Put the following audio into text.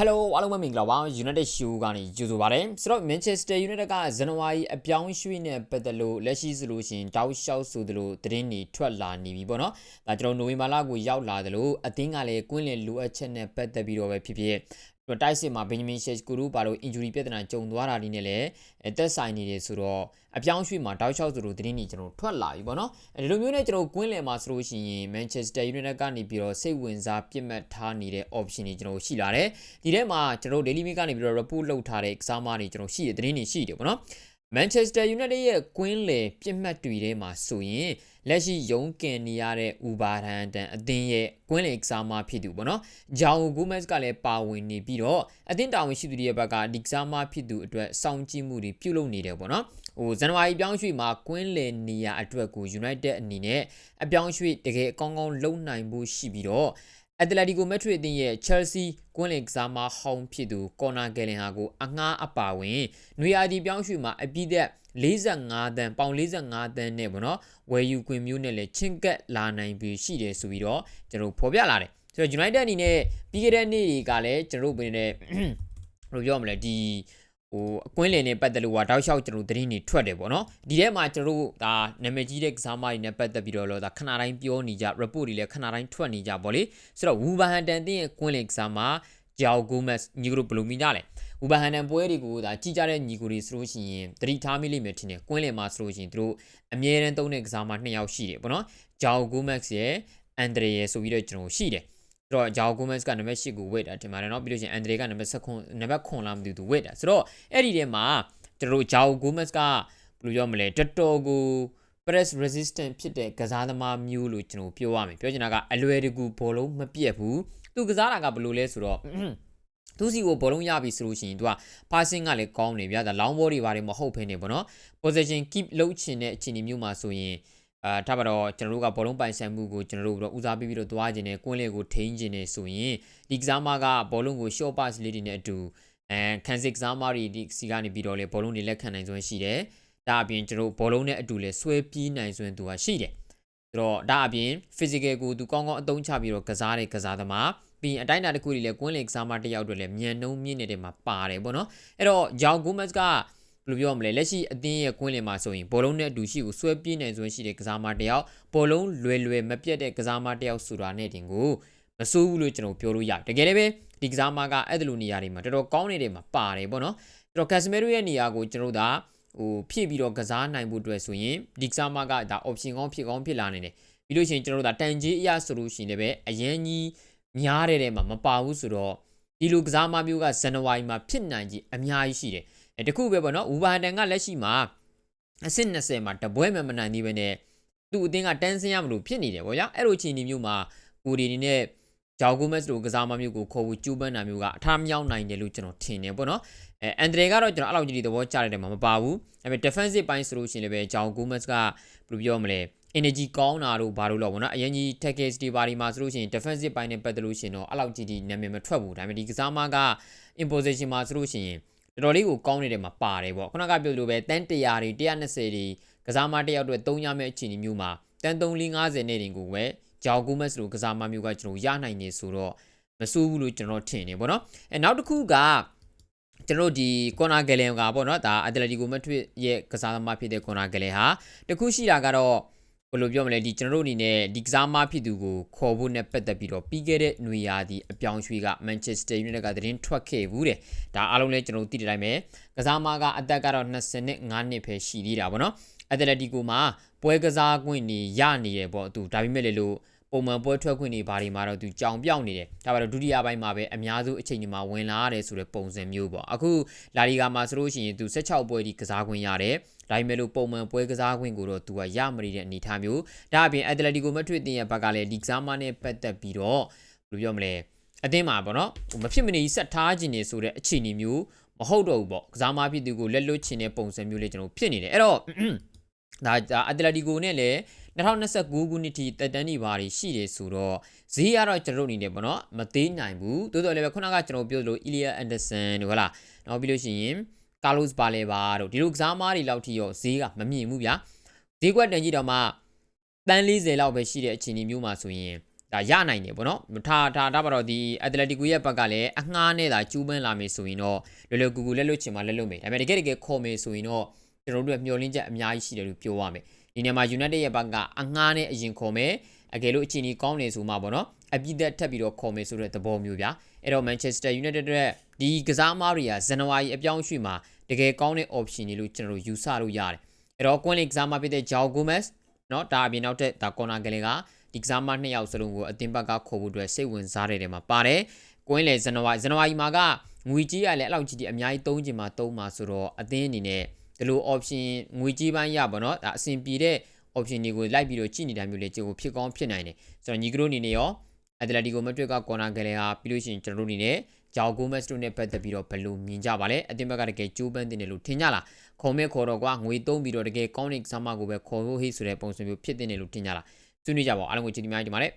Hello အားလုံးပဲမင်္ဂလာပါ United Show ကနေကြိုဆိုပါရစေဆိုတော့ Manchester United ကဇန်နဝါရီအပြောင်းရွှေ့နဲ့ပတ်သက်လို့လက်ရှိဆိုလို့ရှိရင်တောက်လျှောက်ဆိုသလိုသတင်းတွေထွက်လာနေပြီပေါ့နော်ဒါကျွန်တော်နိုဝင်ဘာလကိုရောက်လာသလိုအသင်းကလည်းကွင်းလင်လိုအပ်ချက်နဲ့ပတ်သက်ပြီးတော့ပဲဖြစ်ဖြစ် တိုက်စစ်မှာဘင်ဂျမင်ရှက်ကူရူပါလို့ injury ပြဿနာကြုံသွားတာဒီနဲ့လည်းတက်ဆိုင်နေတယ်ဆိုတော့အပြောင်းရွှေ့မှာတောက်လျှောက်ဆိုလို့သတင်းတွေကျွန်တော်ထွက်လာပြီပေါ့နော်အဲဒီလိုမျိုးနဲ့ကျွန်တော်ကွင်းလယ်မှာဆိုလို့ရှိရင် Manchester United ကနေပြီးတော့စိတ်ဝင်စားပြစ်မှတ်ထားနေတဲ့ option တွေကျွန်တော်ရှိလာတယ်ဒီထဲမှာကျွန်တော် Daily Mail ကနေပြီးတော့ report လုပ်ထားတဲ့ exam တွေကျွန်တော်ရှိတဲ့သတင်းတွေရှိတယ်ပေါ့နော် Manchester United ရဲ့ကွင်းလယ်ပြစ်မှတ်တွေထဲမှာဆိုရင် လက်ရှိရုံးကန်နေရတဲ့ Uber ဟန်တန်အသင်းရဲ့ကွင်းလယ်ကစားမဖြစ်သူပေါ့နော်။ Jao Gomez ကလည်းပါဝင်နေပြီးတော့အသင်းတာဝန်ရှိသူတွေရဲ့ဘက်ကဒီကစားမဖြစ်သူအတွက်စောင့်ကြည့်မှုတွေပြုလုပ်နေတယ်ပေါ့နော်။ဟိုဇန်နဝါရီပြောင်းရွှေ့မှာကွင်းလယ်နေရအတွက်ကို United အနေနဲ့အပြောင်းရွှေ့တကယ်အကောင်းကောင်းလုပ်နိုင်ဖို့ရှိပြီးတော့အက်တလက်တီကိုမက်ထရစ်အသင်းရဲ့ Chelsea ကွင်းလင်ကစားမဟောင်းဖြစ်သူကော်နာဂယ်လင်ဟာကိုအငှားအပါဝင်နွေအာဒီပြောင်းရွှေ့မှာအပြည့်သက် 45တန်ပေါင်45တန်နဲ့ပေါ့နော်ဝယ်ယူခွင့်မျိုးနဲ့လည်းချင်းကပ်လာနိုင်ပြီရှိတယ်ဆိုပြီးတော့ကျွန်တော်ဖော်ပြလာတယ်ဆိုတော့ United အနေနဲ့ပြီးခဲ့တဲ့နေ့တွေကလည်းကျွန်တော်ပြင်တဲ့ဘယ်လိုပြောမလဲဒီဟိုအကွင်းလင်နဲ့ပတ်သက်လို့ဟာတောက်လျှောက်ကျွန်တော်သတင်းတွေထွက်တယ်ပေါ့နော်ဒီထဲမှာကျွန်တော်ဒါနာမည်ကြီးတဲ့ကစားမတွေနဲ့ပတ်သက်ပြီးတော့လောဒါခဏတိုင်းပြောနေကြ report တွေလည်းခဏတိုင်းထွက်နေကြပေါ့လေဆိုတော့ဝူဘဟန်တန်တင်းရဲ့ကွင်းလင်ကစားမဂျောက်ဂိုမက်ညီကတို့ဘယ်လိုမြင်ကြလဲ ဝူဘန်ဟန်နန်ပွဲတွေကိုဒါကြည်ကြတဲ့ညီကိုတွေဆိုလို့ရှိရင်တတိထားမိလိမ့်မယ်ထင်တယ်ကွင်းလယ်မှာဆိုလို့ရှိရင်တို့အမြဲတမ်းသုံးတဲ့ကစားမနှစ်ယောက်ရှိတယ်ပေါ့နော်ဂျောင်ဂူမက်စ်ရဲ့အန်ဒရီရဲ့ဆိုပြီးတော့ကျွန်တော်ရှိတယ်ဆိုတော့ဂျောင်ဂူမက်စ်ကနံပါတ်8ကိုဝစ်တာထင်ပါတယ်နော်ပြီးလို့ရှိရင်အန်ဒရီကနံပါတ်9နံပါတ်9လားမသိဘူးသူဝစ်တာဆိုတော့အဲ့ဒီထဲမှာကျွန်တော်ဂျောင်ဂူမက်စ်ကဘယ်လိုပြောမလဲတော်တော်ကို press resistant ဖြစ်တဲ့ကစားသမားမျိုးလို့ကျွန်တော်ပြောရမယ်ပြောချင်တာကအလွယ်တကူဘောလုံးမပြတ်ဘူးသူကစားတာကဘယ်လိုလဲဆိုတော့ သူစီကိုဘောလုံးရပြီဆိုလို့ရှိရင်သူက passing ကလည်းကောင်းနေဗျာဒါ long ball တွေပါတယ်မဟုတ်ဖ ೇನೆ ပေါ့နော် possession keep လုပ်ချင်တဲ့အခြေအနေမျိုးမှာဆိုရင်အာထားပါတော့ကျွန်တော်တို့ကဘောလုံးပိုင်ဆိုင်မှုကိုကျွန်တော်တို့တော့ဦးစားပေးပြီးတော့သွားခြင်းနဲ့ကွင်းလေကိုထိန်းခြင်းနဲ့ဆိုရင်ဒီကစားမကဘောလုံးကို short pass လေးတွေနဲ့အတူအဲခန်းစစ်ကစားမတွေဒီစီကနေပြီးတော့လေဘောလုံးတွေလက်ခံနိုင်စွမ်းရှိတယ်ဒါအပြင်ကျွန်တော်ဘောလုံးနဲ့အတူလဲဆွဲပြေးနိုင်စွမ်းသူကရှိတယ်ဆိုတော့ဒါအပြင် physical ကိုသူကောင်းကောင်းအသုံးချပြီးတော့ကစားတဲ့ကစားသမား ပြီးရင်အတိုင်းအတာတစ်ခုတွေလည်းကွင်းလေကစားမတစ်ယောက်တွေလည်းမြန်နှုံးမြင့်နေတဲ့မှာပါတယ်ပေါ့နော်အဲ့တော့ဂျောင်ဂိုမက်စ်ကဘယ်လိုပြောမလဲလက်ရှိအသင်းရဲ့ကွင်းလင်မှာဆိုရင်ဘောလုံးနဲ့အတူရှိကိုဆွဲပြေးနိုင်စွမ်းရှိတဲ့ကစားမတစ်ယောက်ဘောလုံးလွယ်လွယ်မပြတ်တဲ့ကစားမတစ်ယောက်ဆိုတာနဲ့တင်ကိုမစိုးဘူးလို့ကျွန်တော်ပြောလို့ရတယ်တကယ်လည်းပဲဒီကစားမကအဲ့လိုနေရာတွေမှာတော်တော်ကောင်းနေတဲ့မှာပါတယ်ပေါ့နော်အဲ့တော့ကက်စမီရိုရဲ့နေရာကိုကျွန်တော်တို့ဟိုဖြည့်ပြီးတော့ကစားနိုင်ဖို့အတွက်ဆိုရင်ဒီကစားမကဒါ option ကောင်းဖြစ်ကောင်းဖြစ်လာနေတယ်ပြီးလို့ရှိရင်ကျွန်တော်တို့ဒါတန်ကြီးအရာဆိုလို့ရှိရင်လည်းပဲအရန်ကြီး များတဲ့ထဲမှာမပါဘူးဆိုတော့ဒီလိုကစားမမျိုးကဇန်နဝါရီမှာဖြစ်နိုင်ကြီးအများကြီးရှိတယ်အဲတခုပဲပေါ့နော်ဝူဘာတန်ကလက်ရှိမှာအဆင့်20မှာတပွဲမှမနိုင်သေးပဲနဲ့သူ့အသင်းကတန်းစင်းရမလို့ဖြစ်နေတယ်ပေါ့ဗျာအဲ့လိုအခြေအနေမျိုးမှာကိုဒီနေနဲ့ဂျောက်ဂိုမက်စ်လိုကစားမမျိုးကိုခေါ်ဖို့ကျူးပန်းတာမျိုးကအထားမြောက်နိုင်တယ်လို့ကျွန်တော်ထင်တယ်ပေါ့နော်အဲအန်ဒရီကတော့ကျွန်တော်အဲ့လောက်ကြီးသဘောကျတဲ့တယ်မှာမပါဘူးဒါပေမဲ့ defensive ပိုင်းဆိုလို့ရှိရင်လည်းပဲဂျောက်ဂိုမက်စ်ကဘယ်လိုပြောမလဲ energy ကောင်းတာတို့ဘာလို့လဲပေါ့နော်အရင်ကြီး tackles တွေဘာတွေမှာဆိုလို့ရှိရင် defensive ပိုင်းနဲ့ပတ်သက်လို့ရှိရင်တော့အဲ့လောက်ကြီးဒီနာမည်မထွက်ဘူးဒါပေမဲ့ဒီကစားမက imposition မှာဆိုလို့ရှိရင်တော်တော်လေးကိုကောင်းနေတဲ့မှာပါတယ်ပေါ့ခုနကပြောလို့ပဲတန်း100တွေ120တွေကစားမတစ်ယောက်အတွက်3ရမယ့်အခြေအနေမျိုးမှာတန်း350နဲ့တင်ကိုပဲဂျောက်ဂူမက်စ်လိုကစားမမျိုးကကျွန်တော်ရနိုင်နေဆိုတော့မစိုးဘူးလို့ကျွန်တော်ထင်နေပေါ့နော်အဲနောက်တစ်ခုကကျွန်တော်ဒီကွန်နာဂယ်လန်ကပေါ့နော်ဒါအက်တလက်တီကိုမထွေရဲ့ကစားသမားဖြစ်တဲ့ကွန်နာဂယ်လန်ဟာတခုရှိတာကတော့ ဘယ်လိုပြောမလဲဒီကျွန်တော်တို့အနေနဲ့ဒီကစားမဖြစ်သူကိုခေါ်ဖို့နဲ့ပတ်သက်ပြီးတော့ပြီးခဲ့တဲ့ຫນွေရာသီအပြောင်းရွှေ့က Manchester United ကသတင်းထွက်ခဲ့ဘူးတဲ့ဒါအားလုံးလည်းကျွန်တော်တို့သိတဲ့အတိုင်းပဲကစားမကအသက်ကတော့25နှစ်ပဲရှိသေးတာပေါ့နော်အက်တလက်တီကိုမှာပွဲကစားခွင့်နေရနေတယ်ပေါ့သူဒါပေမဲ့လေလို့ ပုံမှန်ပွဲထွက်ခွင့်တွေဘာတွေမှာတော့သူကြောင်ပြောက်နေတယ်ဒါပါတော့ဒုတိယပိုင်းမှာပဲအများစုအချိန်ဒီမှာဝင်လာရတယ်ဆိုတဲ့ပုံစံမျိုးပေါ့အခုလာလီဂါမှာဆိုလို့ရှိရင်သူ16ပွဲဒီကစားခွင့်ရတယ်ဒါပေမဲ့လို့ပုံမှန်ပွဲကစားခွင့်ကိုတော့သူကရမနေတဲ့အနေအထားမျိုးဒါအပြင်အက်တလက်တီကိုမထွေတင်ရဲ့ဘက်ကလည်းဒီကစားမနဲ့ပတ်သက်ပြီးတော့ဘယ်လိုပြောမလဲအသင်းမှာပေါ့နော်မဖြစ်မနေဆက်ထားခြင်းနေဆိုတဲ့အခြေအနေမျိုးမဟုတ်တော့ဘူးပေါ့ကစားမဖြစ်သူကိုလက်လွတ်ခြင်းတဲ့ပုံစံမျိုးလေးကျွန်တော်ဖြစ်နေတယ်အဲ့တော့ဒါအက်တလက်တီကိုနဲ့လည်း 2029ခုနှစ်ထိတက်တန်းနေပါရှိတယ်ဆိုတော့ဈေးကတော့ကျွန်တော်တို့အနေနဲ့ပေါ့နော်မသေးနိုင်ဘူးတိုးတော်လည်းပဲခုနကကျွန်တော်ပြောလို့ Ilya Anderson တို့ဟုတ်လားနောက်ပြီးလို့ရှိရင် Carlos Baleba တို့ဒီလိုကစားမားတွေလောက်ထိရောဈေးကမမြင့်ဘူးဗျာဈေးကွက်တန်ကြီးတော့မှတန်း40လောက်ပဲရှိတဲ့အခြေအနေမျိုးမှာဆိုရင်ဒါရနိုင်တယ်ပေါ့နော်ထားထားဒါပါတော့ဒီ Atletico ရဲ့ဘက်ကလည်းအငှားနဲ့သာကျူးပန်းလာမယ်ဆိုရင်တော့လွယ်လွယ်ကူကူလက်လွတ်ချင်မှလက်လွတ်မယ်ဒါပေမဲ့တကယ်တကယ်ခေါ်မယ်ဆိုရင်တော့ကျွန်တော်တို့ရဲ့မျှော်လင့်ချက်အများကြီးရှိတယ်လို့ပြောရမယ် ဒီနေရာမှာ United ရဲ့ဘက်ကအငှားနဲ့အရင်ခေါ်မယ်အကယ်လို့အချိန်ကြီးကောင်းနေဆိုမှပေါ့နော်အပြည့်သက်ထပ်ပြီးတော့ခေါ်မယ်ဆိုတဲ့သဘောမျိုးဗျာအဲ့တော့ Manchester United ရဲ့ဒီကစားသမားတွေကဇန်နဝါရီအပြောင်းအရွှေ့မှာတကယ်ကောင်းတဲ့ option တွေလို့ကျွန်တော်တို့ယူဆလို့ရတယ်အဲ့တော့ Queen League ကစားမဖြစ်တဲ့ Joao Gomez เนาะဒါအပြင်နောက်ထပ်ဒါ corner ကလေးကဒီကစားမနှစ်ယောက်စလုံးကိုအတင်းဘက်ကခေါ်ဖို့အတွက်စိတ်ဝင်စားတဲ့နေရာမှာပါတယ်။ကွင်းလေဇန်နဝါရီဇန်နဝါရီမှာကငွေကြီးရလည်းအဲ့လောက်ကြီးဒီအများကြီးသုံးချင်မှာသုံးမှာဆိုတော့အသင်းအနေနဲ့ ဒီလို option ငွေကြီးပိုင်းရပါတော့ဒါအဆင်ပြေတဲ့ option တွေကိုလိုက်ပြီးတော့ကြည့်နေတာမျိုးလေးကြိုဖြစ်ကောင်းဖြစ်နိုင်တယ်ဆိုတော့ညီကတို့အနေနဲ့ရော Atletico Madrid က corner ကလေးဟာပြီးလို့ရှိရင်ကျွန်တော်တို့အနေနဲ့ဂျောက်ဂိုမက်စ်တို့နဲ့ပတ်သက်ပြီးတော့ဘယ်လိုမြင်ကြပါလဲအတင်းဘက်ကတကယ်ကြိုးပမ်းတင်တယ်လို့ထင်ကြလားခေါ်မဲ့ခေါ်တော့ကွာငွေသုံးပြီးတော့တကယ်ကောင်းတဲ့ကစားမကိုပဲခေါ်ဖို့ဟိဆိုတဲ့ပုံစံမျိုးဖြစ်တင်တယ်လို့ထင်ကြလားဆွေးနွေးကြပါဦးအားလုံးကိုကျေးဇူးများတင်ပါတယ်